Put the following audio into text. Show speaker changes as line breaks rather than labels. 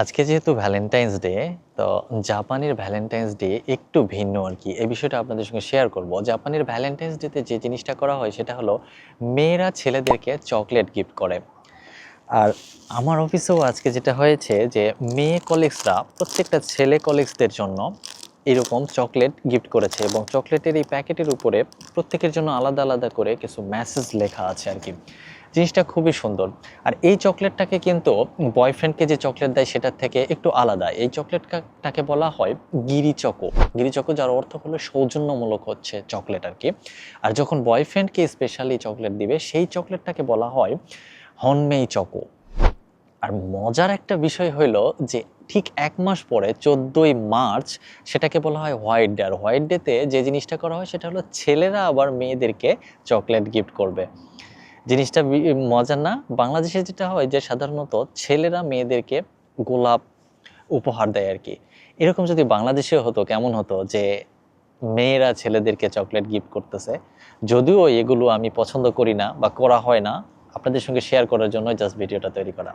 আজকে যেহেতু Valentine's day তো জাপানের ভ্যালেন্টাইন্স ডে একটু ভিন্ন আর কি। এই বিষয়টা আপনাদের সঙ্গে শেয়ার করব। জাপানের ভ্যালেন্টাইন্স ডেতে যে জিনিসটা করা হয়, সেটা হলো মেয়েরা ছেলেদেরকে চকলেট গিফট করে। আর আমার অফিসেও আজকে যেটা হয়েছে যে, মেয়ে কলিগসরা প্রত্যেকটা ছেলে কলিগসদের জন্য এরকম চকলেট গিফট করেছে এবং চকলেটের এই প্যাকেটের উপরে প্রত্যেকের জন্য আলাদা আলাদা করে কিছু মেসেজ লেখা আছে আর কি। জিনিসটা খুবই সুন্দর। আর এই চকলেটটাকে কিন্তু বয়ফ্রেন্ডকে যে চকলেট দেয় সেটার থেকে একটু আলাদা। এই চকলেটটাকে বলা হয় গিরিচকো গিরিচকো যার অর্থ হলো সৌজন্যমূলক হচ্ছে চকলেট আর কি। আর যখন বয়ফ্রেন্ডকে স্পেশালি চকলেট দিবে, সেই চকলেটটাকে বলা হয় হনমেই চকো। আর মজার একটা বিষয় হইল যে ঠিক এক মাস পরে, চোদ্দোই মার্চ, সেটাকে বলা হয় হোয়াইট ডে। আর হোয়াইট ডেতে যে জিনিসটা করা হয়, সেটা হলো ছেলেরা আবার মেয়েদেরকে চকলেট গিফট করবে। জিনিসটা মজার না। বাংলাদেশে যেটা হয় যে সাধারণত ছেলেরা মেয়েদেরকে গোলাপ উপহার দেয় আর কি। এরকম যদি বাংলাদেশে হতো, কেমন হতো যে মেয়েরা ছেলেদেরকে চকলেট গিফট করতেছে? যদিও এগুলো আমি পছন্দ করি না বা করা হয় না। আপনাদের সঙ্গে শেয়ার করার জন্য জাস্ট ভিডিওটা তৈরি করা।